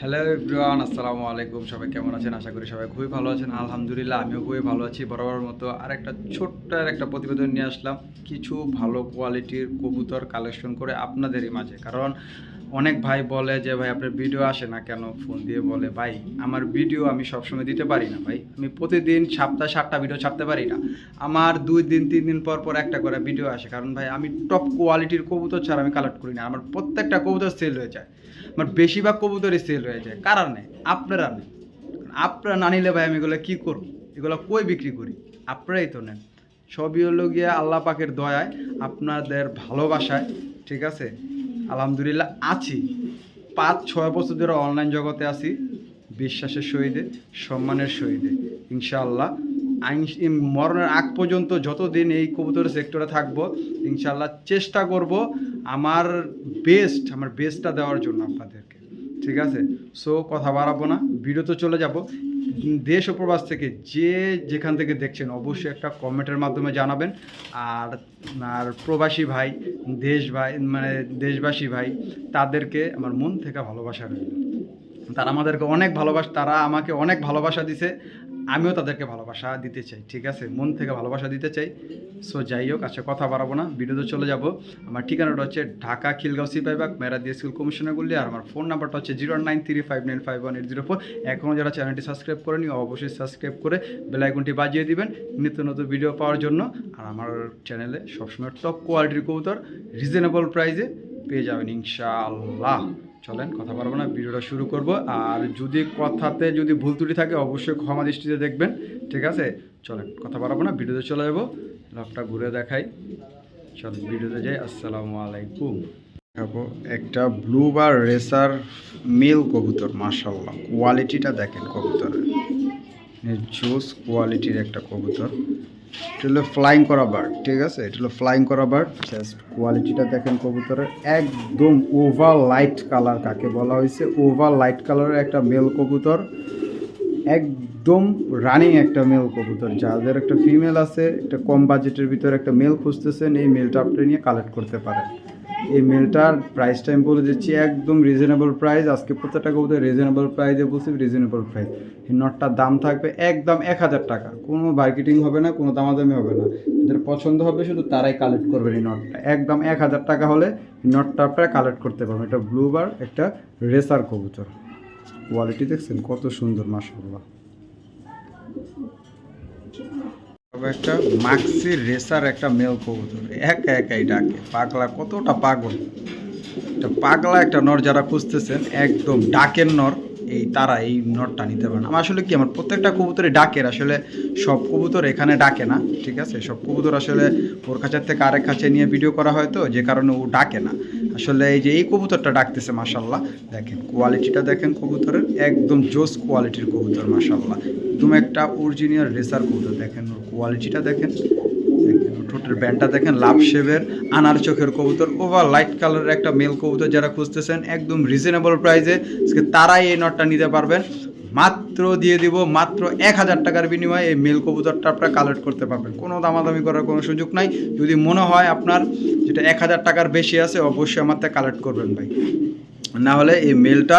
Hello everyone আসসালামু আলাইকুম। সবাই কেমন আছেন? আশা করি সবাই খুবই ভালো আছেন। আলহামদুলিল্লাহ, আমিও খুবই ভালো আছি। বরাবর মতো আর একটা ছোট্ট আর একটা প্রতিবেদন নিয়ে আসলাম। কিছু ভালো কোয়ালিটির কবুতর কালেকশন করে আপনাদেরই মাঝে। কারণ অনেক ভাই বলে যে, ভাই, আপনার ভিডিও আসে না কেন? ফোন দিয়ে বলে, ভাই, আমার ভিডিও আমি সবসময় দিতে পারি না, ভাই। আমি প্রতিদিন সপ্তাহে সাতটা ভিডিও ছাড়তে পারি না। আমার দুই দিন, তিন দিন পর পর একটা করে ভিডিও আসে। কারণ ভাই, আমি টপ কোয়ালিটির কবুতর ছাড়া আমি কালেক্ট করি না। আমার প্রত্যেকটা কবুতর সেল হয়ে যায়। আমার বেশিরভাগ কবুতরই সেল হয়ে যায়। কারণ নেই, আপনারা নেই আপনারা না নিলে ভাই আমি এগুলো কী করব? এগুলো কই বিক্রি করি? আপনারাই তো নেন। সবই হলো গিয়ে আল্লাহ পাকের দয়ায়, আপনাদের ভালোবাসায়, ঠিক আছে? আলহামদুলিল্লাহ আছি। পাঁচ, ছয় বছর ধরে অনলাইন জগতে আছি। বিশ্বাসের সহিতে, সম্মানের সহিতে। ইনশাআল্লাহ আইন মরণের আগ পর্যন্ত যতদিন এই কবুতরের সেক্টরে থাকব ইনশাল্লাহ চেষ্টা করব আমার বেস্ট আমার বেস্টটা দেওয়ার জন্য আপনাদেরকে। ঠিক আছে? সো কথা বাড়াবো না ভিডিওতে চলে যাব। দেশ ও প্রবাস থেকে যে যেখান থেকে দেখছেন, অবশ্যই একটা কমেন্টের মাধ্যমে জানাবেন। আর আর প্রবাসী ভাই, দেশ ভাই মানে দেশবাসী ভাই, তাদেরকে আমার মন থেকে ভালোবাসা রইল। তারা আমাদেরকে অনেক ভালোবাসা, তারা আমাকে অনেক ভালোবাসা দিছে। আমিও তাদেরকে ভালোবাসা দিতে চাই, ঠিক আছে? মন থেকে ভালোবাসা দিতে চাই। সো যাই হোক আচ্ছা কথা বাড়াবো না, ভিডিওতে চলে যাব। আমার ঠিকানাটা হচ্ছে ঢাকা খিলগাঁও সিপাইবাগ মেরা দিয়ে স্কুল কমিশনার গুলি আর আমার ফোন নাম্বারটা হচ্ছে zero nine three five nine five one eight zero four এখনও যারা চ্যানেলটি সাবস্ক্রাইব করেনি, অবশ্যই সাবস্ক্রাইব করে বেলাইকনটি বাজিয়ে দিবেন নিত্য নতুন ভিডিও পাওয়ার জন্য। আর আমার চ্যানেলে সবসময় টপ কোয়ালিটির কবুতর রিজনেবল প্রাইসে পেয়ে যাবেন, ইনশাআল্লাহ। চলেন কথা পারব না ভিডিওটা শুরু করব। আর যদি কথাতে যদি ভুল ত্রুটি থাকে অবশ্যই ক্ষমা দৃষ্টিতে দেখবেন ঠিক আছে? চলেন কথা পারব না ভিডিওতে চলে যাব লাভটা ঘুরে দেখাই। চলেন ভিডিওতে যাই আসসালামু আলাইকুম। দেখাবো একটা ব্লু বার রেসার মেল কবুতর মার্শাল্লাহ কোয়ালিটিটা দেখেন কবুতরের। জোস কোয়ালিটির একটা কবুতর। এটা হলো ফ্লাইং করা বার্ড ঠিক আছে? এটা হলো ফ্লাইং করা বার্ড জাস্ট কোয়ালিটিটা দেখেন কবুতরের একদম ওভার লাইট কালার কাকে বলা হয়েছে? ওভার লাইট কালারের একটা মেল কবুতর। একদম রানিং একটা মেল কবুতর। যাদের একটা ফিমেল আছে, একটা কম বাজেটের ভিতরে একটা মেল খুঁজতেছেন, এই মেলটা আপনি নিয়ে কালেক্ট করতে পারেন। এই মেলটার প্রাইসটা আমি বলে দিচ্ছি, একদম রিজনেবল প্রাইস আজকে প্রত্যেকটা কবুতর রিজনেবল প্রাইসে বলছি রিজনেবল প্রাইস এই নটটার দাম থাকবে একদম এক হাজার টাকা। কোনো মার্কেটিং হবে না, কোনো দামাদামি হবে না। যাদের পছন্দ হবে শুধু তারাই কালেক্ট করবেন এই নটটা। একদম এক হাজার টাকা হলে নটটা আপনারা কালেক্ট করতে পারবেন। এটা ব্লু বার একটা রেসার কবুতর। কোয়ালিটি দেখছেন, কত সুন্দর মাসাল্লাহ একটা মাক্সি রেসার একটা মেল কবুতর। একা একাই ডাকে। পাগলা, কতটা পাগল। একটা পাগলা একটা নর যারা খুঁজতেছেন, একদম ডাকের নর, এই তারা এই নরটা নিতে পারেন আমার আসলে কি, আমার প্রত্যেকটা কবুতরে ডাকের। আসলে সব কবুতর এখানে ডাকে না, ঠিক আছে? সব কবুতর আসলে ওর খাঁচার থেকে আরেক খাঁচে নিয়ে ভিডিও করা হয় তো, যে কারণে ও ডাকে না। আসলে এই যে এই কবুতরটা ডাকতেছে মাসাল্লাহ দেখেন কোয়ালিটিটা দেখেন কবুতরের, একদম জোস কোয়ালিটির কবুতর মাসাল্লাহ একদম একটা অরিজিনাল রেসার কবুতর, দেখেন ওর কোয়ালিটিটা দেখেন। দেখেন ঠোঁটের ব্যান্ডটা দেখেন, লাভ শেভের আনার চোখের কবুতর ওভার লাইট কালারের একটা মেল কবুতর যারা খুঁজতেছেন, একদম রিজনেবল প্রাইসে তারাই এই নটটা নিতে পারবেন। মাত্র দিয়ে দিব, মাত্র এক হাজার টাকার বিনিময়ে এই মেল কবুতরটা আপনারা কালেক্ট করতে পারবেন। কোনো দামাদামি করার কোনো সুযোগ নাই। যদি মনে হয় আপনার যেটা এক হাজার টাকার বেশি আছে, অবশ্যই আমার থেকে কালেক্ট করবেন ভাই। না হলে এই মেলটা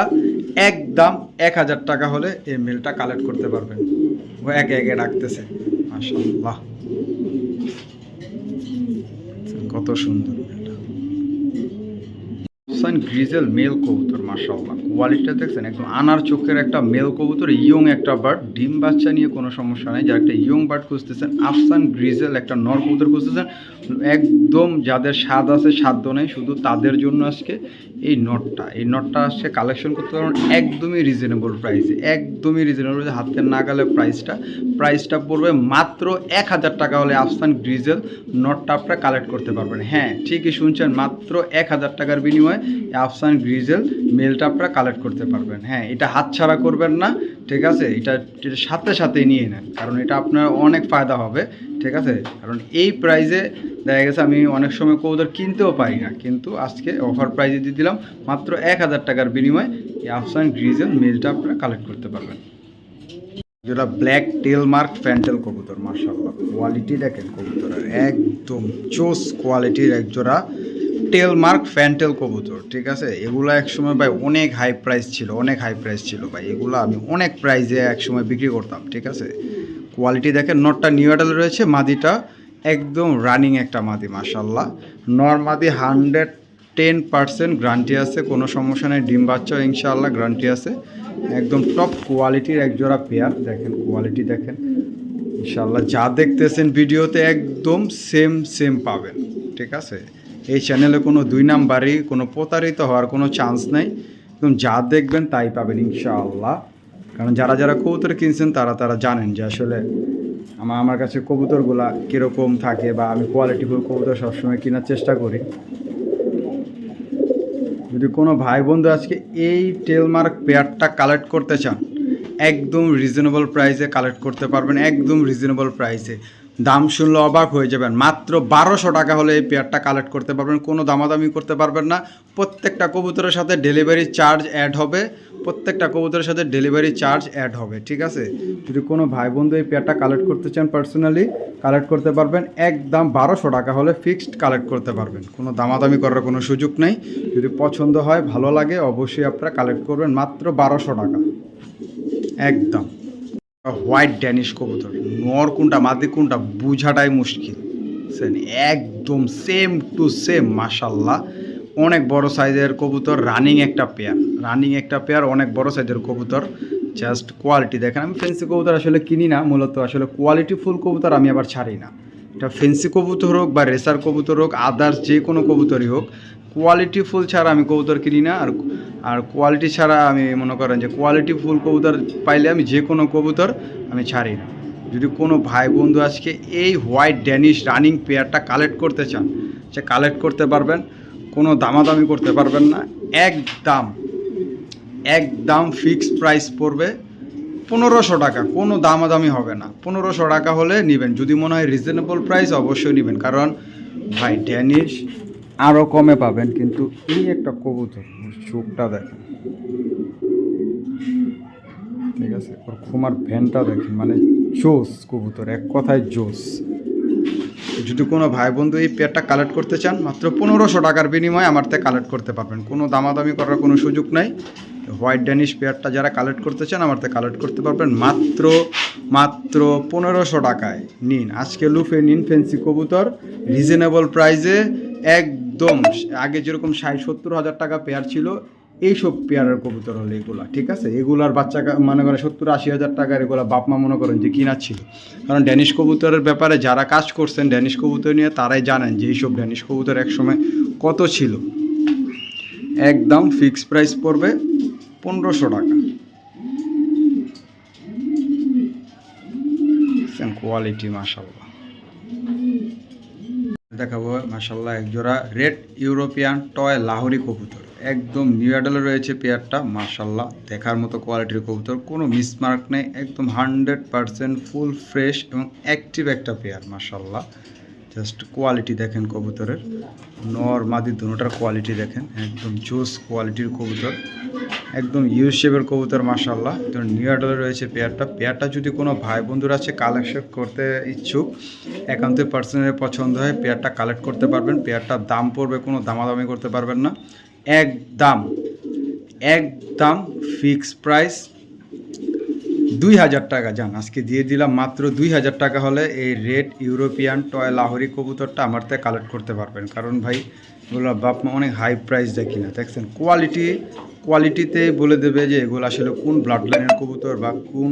একদম এক হাজার টাকা হলে এই মেলটা কালেক্ট করতে পারবেন। ও একে একে রাখতেছে মাশাল্লাহ কত সুন্দর। মেলটা গ্রিজেল মেল কবুতর মাশাল্লাহ কোয়ালিটিটা দেখছেন একদম আনার চোখের একটা মেল কবুতর, ইয়ং একটা বার্ড ডিম বাচ্চা নিয়ে কোনো সমস্যা নেই। যারা একটা ইয়ং বার্ড খুঁজতেছেন, আফসান গ্রিজেল একটা নর কবুতর খুঁজতেছেন, একদম যাদের স্বাদ আছে সাধ্য নেই, শুধু তাদের জন্য আজকে এই নটটা। এই নটটা আসছে কালেকশন করতে পারবেন একদমই রিজনেবল প্রাইসে একদমই রিজনেবল হাতের নাগালে প্রাইসটা প্রাইসটা পড়বে মাত্র এক হাজার টাকা হলে আফসান গ্রিজেল নটটা আপনারা কালেক্ট করতে পারবেন। হ্যাঁ ঠিকই শুনছেন, মাত্র এক হাজার টাকার বিনিময়ে আফসান গ্রিজেল মেলটা আপনারা কালেক্ট করতে পারবেন। হ্যাঁ এটা হাতছাড়া করবেন না, ঠিক আছে? এটা সাথে সাথে নিয়ে নেন, কারণ এটা আপনার অনেক ফায়দা হবে, ঠিক আছে? কারণ এই প্রাইজে দেখা গেছে আমি অনেক সময় কবুতর কিনতেও পারি না, কিন্তু আজকে অফার প্রাইজে দিয়ে দিলাম মাত্র এক হাজার টাকার বিনিময়ে এই আফসান গ্রিজেল মেলটা আপনারা কালেক্ট করতে পারবেন। যেটা ব্ল্যাক টেল মার্ক ফ্যান্টেল কবুতর মার্শাল্লাহ কোয়ালিটি দেখেন কবুতরের, একদম চোস কোয়ালিটির এক জোড়া টেল মার্ক, ফ্যান্টেল কবুতর, ঠিক আছে? এগুলো একসময় ভাই অনেক হাই প্রাইস ছিল, অনেক হাই প্রাইস ছিল ভাই। এগুলো আমি অনেক প্রাইসে একসময় বিক্রি করতাম, ঠিক আছে? কোয়ালিটি দেখেন নটটা নিউ অ্যাডাল রয়েছে, মাদিটা একদম রানিং একটা মাদি মাসাল্লাহ নর মাদি হান্ড্রেড টেন পার্সেন্ট গ্যারান্টি আছে, কোনো সমস্যা নেই, ডিম বাচ্চাও ইনশাআল্লাহ গ্যারান্টি আছে। একদম টপ কোয়ালিটির একজোড়া পেয়ার দেখেন কোয়ালিটি দেখেন। ইনশাআল্লাহ যা দেখতেছেন ভিডিওতে একদম সেম সেম পাবেন, ঠিক আছে? এই চ্যানেলে কোনো দুই নাম্বারই, কোনো প্রতারিত হওয়ার কোনো চান্স নেই। একদম যা দেখবেন তাই পাবেন ইনশাআল্লাহ। কারণ যারা যারা কবুতর কিনছেন, তারা তারা জানেন যে আসলে আমার আমার কাছে কবুতরগুলা কীরকম থাকে বা আমি কোয়ালিটিফুল কবুতর সবসময় কেনার চেষ্টা করি। যদি কোনো ভাই বন্ধু আজকে এই টেলমার্ক পেয়ারটা কালেক্ট করতে চান, একদম রিজনেবল প্রাইসে কালেক্ট করতে পারবেন, একদম রিজনেবল প্রাইসে দাম শুনলে অবাক হয়ে যাবেন। মাত্র বারোশো টাকা হলে এই পেয়ারটা কালেক্ট করতে পারবেন, কোনো দামাদামি করতে পারবেন না। প্রত্যেকটা কবুতরের সাথে ডেলিভারি চার্জ অ্যাড হবে, প্রত্যেকটা কবুতরের সাথে ডেলিভারি চার্জ অ্যাড হবে, ঠিক আছে? যদি কোনো ভাই বন্ধু এই পেয়ারটা কালেক্ট করতে চান পার্সোনালি কালেক্ট করতে পারবেন। একদম বারোশো টাকা হলে ফিক্সড কালেক্ট করতে পারবেন। কোনো দামাদামি করার কোনো সুযোগ নেই। যদি পছন্দ হয়, ভালো লাগে, অবশ্যই আপনারা কালেক্ট করবেন। মাত্র বারোশো টাকা। একদম। হোয়াইট ড্যানিশ কবুতর। নর কোনটা, মাদি কোনটা, বুঝাটাই মুশকিল। সেন, একদম সেম টু সেম মাশাল্লাহ। অনেক বড় সাইজের কবুতর রানিং একটা পেয়ার রানিং একটা পেয়ার অনেক বড় সাইজের কবুতর। জাস্ট কোয়ালিটি দেখেন। আমি ফেন্সি কবুতর আসলে কিনি না, মূলত আসলে কোয়ালিটি ফুল কবুতর আমি আবার ছাড়ি না। এটা ফেন্সি কবুতর হোক বা রেসার কবুতর হোক আদার্স যে কোনো কবুতরই হোক কোয়ালিটি ফুল ছাড়া আমি কবুতর কিনি না, আর আর কোয়ালিটি ছাড়া আমি মনে করেন যে কোয়ালিটি ফুল কবুতর পাইলে আমি যে কোনো কবুতর আমি ছাড়ি না। যদি কোনো ভাই বন্ধু আজকে এই হোয়াইট ড্যানিশ রানিং পেয়ারটা কালেক্ট করতে চান, সে কালেক্ট করতে পারবেন, কোনো দামাদামি করতে পারবেন না, একদম একদম ফিক্সড প্রাইস পড়বে পনেরোশো টাকা, কোনো দামাদামি হবে না। পনেরোশো টাকা হলে নেবেন, যদি মনে হয় রিজনেবল প্রাইস অবশ্যই নেবেন, কারণ ভাই ড্যানিশ আরও কমে পাবেন, কিন্তু এই একটা কবুতর চোখটা দেখেন। ঠিক আছে? ওর খুমার ভ্যানটা দেখেন মানে জোস কবুতর, এক কথায় জোস। যদি কোনো ভাই বন্ধু এই পেয়ারটা কালেক্ট করতে চান, মাত্র পনেরোশো টাকার বিনিময়ে আমার থেকে কালেক্ট করতে পারবেন। কোনো দামাদামি করার কোনো সুযোগ নাই। হোয়াইট ড্যানিশ পেয়ারটা যারা কালেক্ট করতে চান, আমার থেকে কালেক্ট করতে পারবেন। মাত্র মাত্র পনেরোশো টাকায়। নিন, আজকে লুফে নিন ফেন্সি কবুতর। রিজনেবল প্রাইসে একদম আগে যেরকম ষাট, সত্তর হাজার টাকা পেয়ার ছিল, এইসব পেয়ারের কবুতর হলো এগুলা, ঠিক আছে? এগুলার বাচ্চা মনে করেন সত্তর, আশি হাজার টাকার এগুলা বাপমা মনে করেন যে কিনা ছিল। কারণ ড্যানিশ কবুতরের ব্যাপারে যারা কাজ করছেন ড্যানিশ কবুতর নিয়ে, তারাই জানেন যে এইসব ড্যানিশ কবুতর একসময় কত ছিল। একদম ফিক্স প্রাইস পড়বে পনেরোশো টাকা। কোয়ালিটি মাসাল্লাহ দেখাবো মাসাল্লাহ একজোড়া রেড ইউরোপিয়ান টয় লাহোরি কবুতর। একদম নিউ রয়েছে পেয়ারটা মাসাল্লাহ দেখার মতো কোয়ালিটির কবুতর, কোনো মিসমার্ক নেই, একদম হান্ড্রেড ফুল ফ্রেশ এবং অ্যাক্টিভ একটা পেয়ার মাসাল্লাহ জাস্ট কোয়ালিটি দেখেন কবুতরের। নর মাদি দুটার কোয়ালিটি দেখেন, একদম জোস কোয়ালিটির কবুতর। একদম ইউ শেপের কবুতর মাসাল্লাহ তো নিউ রয়েছে পেয়ারটা। পেয়ারটা যদি কোনো ভাই বন্ধুরা আছে কালেকশন করতে ইচ্ছুক একান্ত পার্সনের পছন্দ হয়, পেয়ারটা কালেক্ট করতে পারবেন। পেয়ারটার দাম পড়বে, কোনো দামাদামি করতে পারবেন না। একদম একদম ফিক্স প্রাইস দুই হাজার টাকা যান আজকে দিয়ে দিলাম মাত্র দুই হাজার টাকা হলে এই রেড ইউরোপিয়ান টয় লাহরি কবুতরটা আমার থেকে কালেক্ট করতে পারবেন। কারণ ভাই, এগুলো বাপ মা অনেক হাই প্রাইস দেয় কিনা, দেখছেন? কোয়ালিটি কোয়ালিটিতে বলে দেবে যে এগুলো আসলে কোন ব্লাড লাইনের কবুতর বা কোন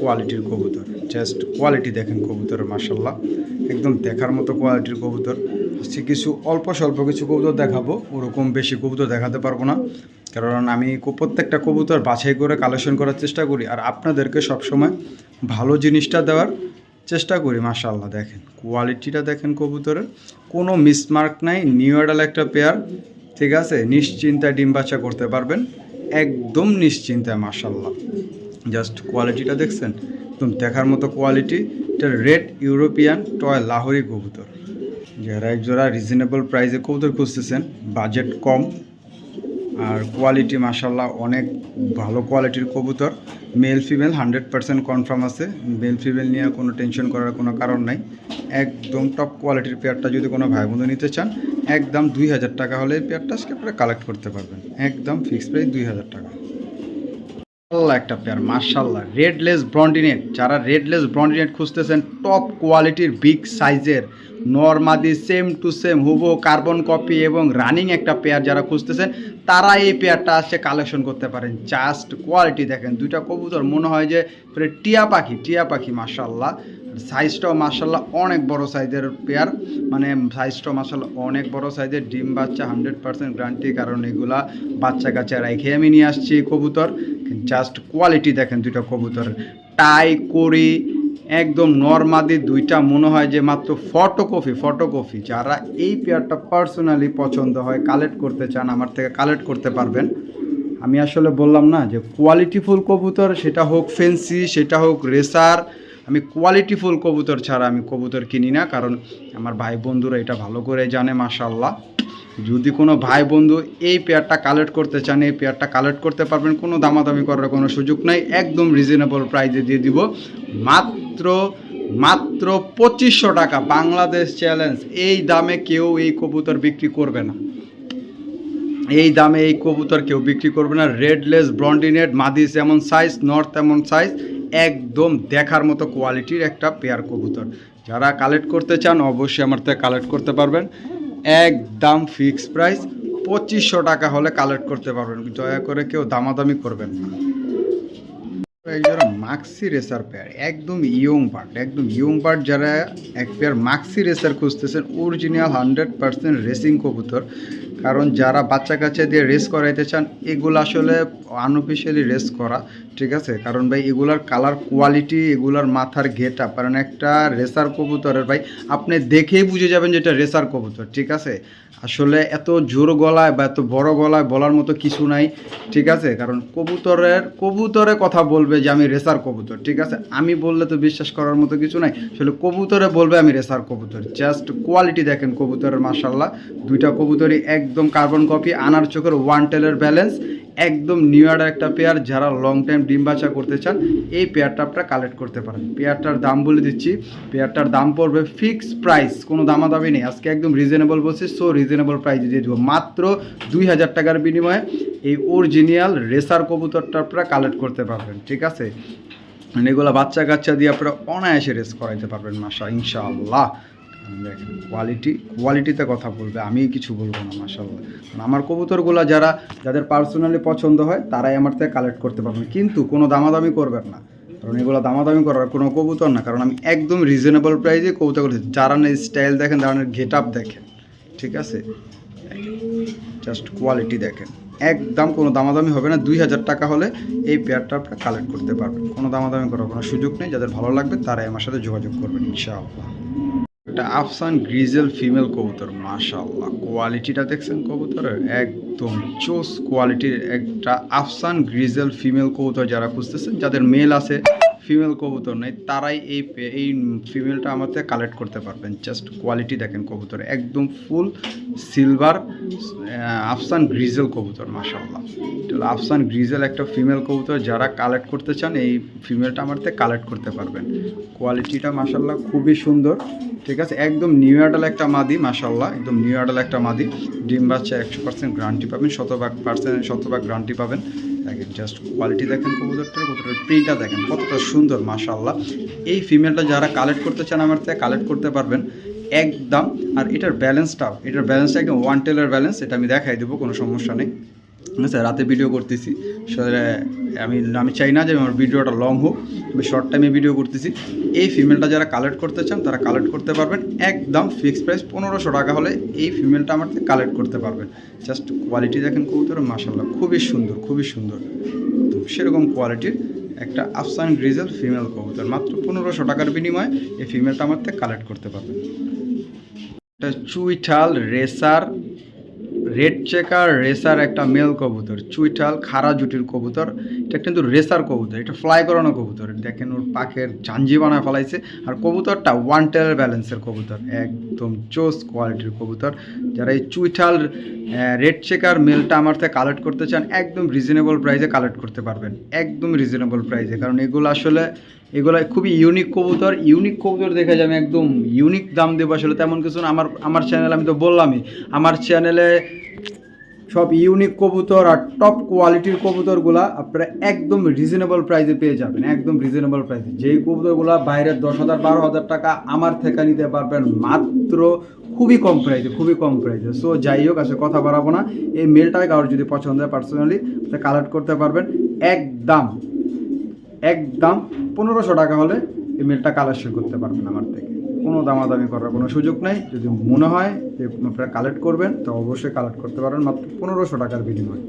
কোয়ালিটির কবুতর। জাস্ট কোয়ালিটি দেখেন কবুতর মাসাল্লাহ একদম দেখার মতো কোয়ালিটির কবুতর। সে কিছু অল্প স্বল্প কিছু কবুতর দেখাবো, ওরকম বেশি কবুতর দেখাতে পারব না। কারণ আমি প্রত্যেকটা কবুতর বাছাই করে কালেকশন করার চেষ্টা করি, আর আপনাদেরকে সবসময় ভালো জিনিসটা দেওয়ার চেষ্টা করি মাশাল্লাহ দেখেন। কোয়ালিটিটা দেখেন কবুতরের। কোনো মিসমার্ক নাই, নিউ অ্যাডাল একটা পেয়ার, ঠিক আছে? নিশ্চিন্তায় ডিম বাচ্চা করতে পারবেন, একদম নিশ্চিন্তায় মাশাল্লাহ জাস্ট কোয়ালিটিটা দেখছেন? একদম দেখার মতো কোয়ালিটি, এটা রেড ইউরোপিয়ান টয় লাহোরি কবুতর। যারা একজোড়া রিজনেবল প্রাইসে কবুতর খুঁজতেছেন বাজেট কম, আর কোয়ালিটি মাসাল্লাহ অনেক ভালো কোয়ালিটির কবুতর। Male female hundred percent confirm আছে। মেল ফিমেল নিয়ে কোনো টেনশন করার কোনো কারণ নাই। একদম টপ কোয়ালিটির পেয়ারটা যদি কোনো ভাই বন্ধু নিতে চান, একদম দুই হাজার টাকা হলে এই পেয়ারটা আজকে আপনারা কালেক্ট করতে পারবেন। একদম ফিক্সড প্রাইস দুই হাজার টাকা। মাশাল্লাহ একটা পেয়ার মার্শাল্লাহ রেডলেস ব্রন্ডিনেট। যারা রেডলেস ব্রন্ডিনেট খুঁজতেছেন টপ কোয়ালিটির বিগ সাইজের নর্মাদি সেম টু সেম হুবো কার্বন কপি এবং রানিং একটা পেয়ার যারা খুঁজতেছেন তারা এই পেয়ারটা আসছে কালেকশন করতে পারেন। জাস্ট কোয়ালিটি দেখেন, দুইটা কবুতর, মনে হয় যে টিয়া পাখি টিয়া পাখি মার্শাল্লাহ সাইজটাও মার্শাল্লাহ অনেক বড় সাইজের পেয়ার। মানে সাইজটাও মার্শাল্লাহ অনেক বড় সাইজের। ডিম বাচ্চা হান্ড্রেড পার্সেন্ট গ্যারান্টি, কারণ এগুলা বাচ্চা কাচ্চা রেখে আমি নিয়ে আসছি কবুতর। জাস্ট কোয়ালিটি দেখেন দুইটা কবুতর টাই করি একদম নর্মাদি দুইটা। মনে হয় যে মাত্র ফটোকপি ফটোকপি। যারা এই পেয়ারটা পার্সোনালি পছন্দ হয়, কালেক্ট করতে চান, আমার থেকে কালেক্ট করতে পারবেন। আমি আসলে বললাম না যে কোয়ালিটিফুল কবুতর, সেটা হোক ফেন্সি, সেটা হোক রেসার আমি কোয়ালিটিফুল কবুতর ছাড়া আমি কবুতর কিনি না, কারণ আমার ভাই বন্ধুরা এটা ভালো করে জানে মাশাল্লাহ যদি কোনো ভাই বন্ধু এই পেয়ারটা কালেক্ট করতে চান, এই পেয়ারটা কালেক্ট করতে পারবেন, কোনো দামাদামি করার কোনো সুযোগ নাই, একদম রিজনেবল প্রাইজে দিয়ে দিব। মাত্র মাত্র পঁচিশশো টাকা বাংলাদেশ চ্যালেঞ্জ এই দামে কেউ এই কবুতর বিক্রি করবে না। এই দামে এই কবুতর কেউ বিক্রি করবে না। রেডলেস ব্রন্ডিনেট মাদিস এমন সাইজ নর্থ এমন সাইজ একদম দেখার মতো কোয়ালিটির একটা পেয়ার কবুতর। যারা কালেক্ট করতে চান, অবশ্যই আমার থেকে কালেক্ট করতে পারবেন। একদম ফিক্সড প্রাইস পঁচিশশো টাকা হলে কালেক্ট করতে পারবেন। দয়া করে কেউ দামাদামি করবেন না। একজোড়া মাক্সি রেসার পেয়ার একদম ইয়ং বার্ড একদম ইয়ং বার্ড যারা এক পেয়ার মাক্সি রেসার খুঁজতেছেন অরিজিনাল হান্ড্রেড পার্সেন্ট রেসিং কবুতর। কারণ যারা বাচ্চা কাচ্চা দিয়ে রেস করাইতে চান, এগুলো আসলে আনঅফিসিয়ালি রেস করা, ঠিক আছে? কারণ ভাই, এগুলার কালার কোয়ালিটি এগুলার মাথার আপ কারণ একটা রেসার কবুতরের ভাই, আপনি দেখেই বুঝে যাবেন যে এটা রেসার কবুতর, ঠিক আছে? আসলে এত জোর গলায় বা এত বড় গলায় বলার মতো কিছু নাই, ঠিক আছে? কারণ কবুতরের কবুতরে কথা বলবে যে আমি রেসার কবুতর, ঠিক আছে? আমি বললে তো বিশ্বাস করার মতো কিছু নাই। আসলে কবুতরে বলবে আমি রেসার কবুতর। জাস্ট কোয়ালিটি দেখেন কবুতরের মাসাল্লাহ দুইটা কবুতরই একদম কার্বন কপি আনার চোখের ওয়ান টেলের ব্যালেন্স একদম নিউয়ার একটা পেয়ার যারা লং টাইম ডিম বাচ্চা করতে চান, এই পেয়ারটা আপনারা কালেক্ট করতে পারেন। পেয়ারটার দাম বলে দিচ্ছি পেয়ারটার দাম পড়বে ফিক্স প্রাইস কোনো দামাদামি নেই। আজকে একদম রিজনেবল বলছি সো রিজনেবল প্রাইস দিয়ে দেবো। মাত্র দুই হাজার টাকার বিনিময়ে এই অরিজিনাল রেসার কবুতরটা আপনারা কালেক্ট করতে পারবেন, ঠিক আছে? মানে এগুলো বাচ্চা কাচ্চা দিয়ে আপনারা অনায়াসে রেস করাইতে পারবেন মাসা ইনশাআল্লাহ। দেখেন কোয়ালিটি কোয়ালিটিতে কথা বলবে আমি কিছু বলব না মাসাল্লাহ কারণ আমার কবুতরগুলো যারা, যাদের পার্সোনালি পছন্দ হয়, তারাই আমার থেকে কালেক্ট করতে পারবেন কিন্তু কোনো দামাদামি করবেন না। কারণ এগুলো দামাদামি করার কোনো কবুতর না। কারণ আমি একদম রিজনেবল প্রাইসে কবুতর করছি যারা না স্টাইল দেখেন, যারা গেট আপ দেখেন, ঠিক আছে? জাস্ট কোয়ালিটি দেখেন। একদম কোনো দামাদামি হবে না। দুই হাজার টাকা হলে এই পেয়ারটা আপনারা কালেক্ট করতে পারবেন। কোনো দামাদামি করার কোনো সুযোগ নেই। যাদের ভালো লাগবে, তারাই আমার সাথে যোগাযোগ করবেন, ইনশাআল্লাহ। একটা আফসান গ্রিজেল ফিমেল কবুতর মাশাল্লাহ কোয়ালিটিটা দেখছেন কবুতরের? একদম চোস কোয়ালিটির একটা আফসান গ্রিজেল ফিমেল কবুতর যারা খুঁজতেছেন, যাদের মেল আছে ফিমেল কবুতর নেই, তারাই এই এই ফিমেলটা থেকে কালেক্ট করতে পারবেন। জাস্ট কোয়ালিটি দেখেন কবুতর, একদম ফুল সিলভার আফসান গ্রিজেল কবুতর হলো আফসান গ্রিজেল একটা ফিমেল কবুতর, যারা কালেক্ট করতে চান, এই ফিমেলটা থেকে কালেক্ট করতে পারবেন। কোয়ালিটিটা মাশাআল্লাহ খুবই সুন্দর, ঠিক আছে? একদম নিউ অ্যাডাল একটা মাদি, মাশাআল্লাহ, একদম নিউ অ্যাডাল একটা মাদি। ডিম বাচ্চা একশো পার্সেন্ট গ্যারান্টি পাবেন, শতভাগ পার্সেন্ট শতভাগ গ্যারান্টি পাবেন। দেখেন জাস্ট কোয়ালিটি দেখেন কবুতরটার কবুতরের প্রিন্টটা দেখেন, কতটা সুন্দর মাশাল্লাহ এই ফিমেলটা যারা কালেক্ট করতে চান আমার থেকে কালেক্ট করতে পারবেন একদম। আর এটার ব্যালেন্সটাও এটার ব্যালেন্সটা একদম ওয়ান টেলার ব্যালেন্স এটা আমি দেখাই দেবো, কোনো সমস্যা নেই। আছে রাতে ভিডিও করতেছি। আমি আমি চাই না যে আমার ভিডিওটা লং হোক আমি শর্ট টাইমে ভিডিও করতেছি। এই ফিমেলটা যারা কালেক্ট করতে চান, তারা কালেক্ট করতে পারবেন। একদম ফিক্সড প্রাইস পনেরোশো টাকা হলে এই ফিমেলটা আমার থেকে কালেক্ট করতে পারবেন। জাস্ট কোয়ালিটি দেখেন কবুতর মাসাল্লাহ খুবই সুন্দর খুবই সুন্দর। তো সেরকম কোয়ালিটির একটা আফসান গ্রিজেল ফিমেল কবুতর। মাত্র পনেরোশো টাকার বিনিময়ে এই ফিমেলটা আমার থেকে কালেক্ট করতে পারবেন। একটা চুইঠাল রেসার রেড চেকার রেসার একটা মেল কবুতর, চুইঠাল খাড়া জুটির কবুতর, এটা কিন্তু রেসার কবুতর, এটা ফ্লাই করানো কবুতর। দেখেন ওর পাখের ঝাঞ্জি বানায় ফেলাইছে। আর কবুতরটা ওয়ান টেল ব্যালেন্সের কবুতর, একদম চোস কোয়ালিটির কবুতর। যারা এই চুইঠাল রেড চেকার মেলটা আমার থেকে কালেক্ট করতে চান, একদম রিজনেবল প্রাইসে কালেক্ট করতে পারবেন। একদম রিজনেবল প্রাইসে কারণ এগুলো আসলে এগুলো খুবই ইউনিক কবুতর ইউনিক কবুতর দেখে যাবে একদম ইউনিক দাম দেবো আসলে, তেমন কিছু না। আমার আমার চ্যানেল আমি তো বললামই, আমার চ্যানেলে সব ইউনিক কবুতর আর টপ কোয়ালিটির কবুতরগুলা আপনারা একদম রিজনেবল প্রাইসে পেয়ে যাবেন, একদম রিজনেবল প্রাইসে যেই কবুতরগুলা বাইরের দশ হাজার, বারো হাজার টাকা আমার থেকে নিতে পারবেন মাত্র খুবই কম প্রাইসে খুবই কম প্রাইসে সো যাই হোক, আসলে কথা বাড়াবো না। এই মেলটাই কারোর যদি পছন্দ হয় পার্সোনালি কালেক্ট করতে পারবেন। একদম একদম পনেরোশো টাকা হলে এই মেলটা কালেকশন করতে পারবেন আমার থেকে। কোনো দামাদামি করার কোনো সুযোগ নাই। যদি মনে হয় যে আপনারা কালেক্ট করবেন, তো অবশ্যই কালেক্ট করতে পারবেন মাত্র পনেরোশো টাকার বিনিময়ে।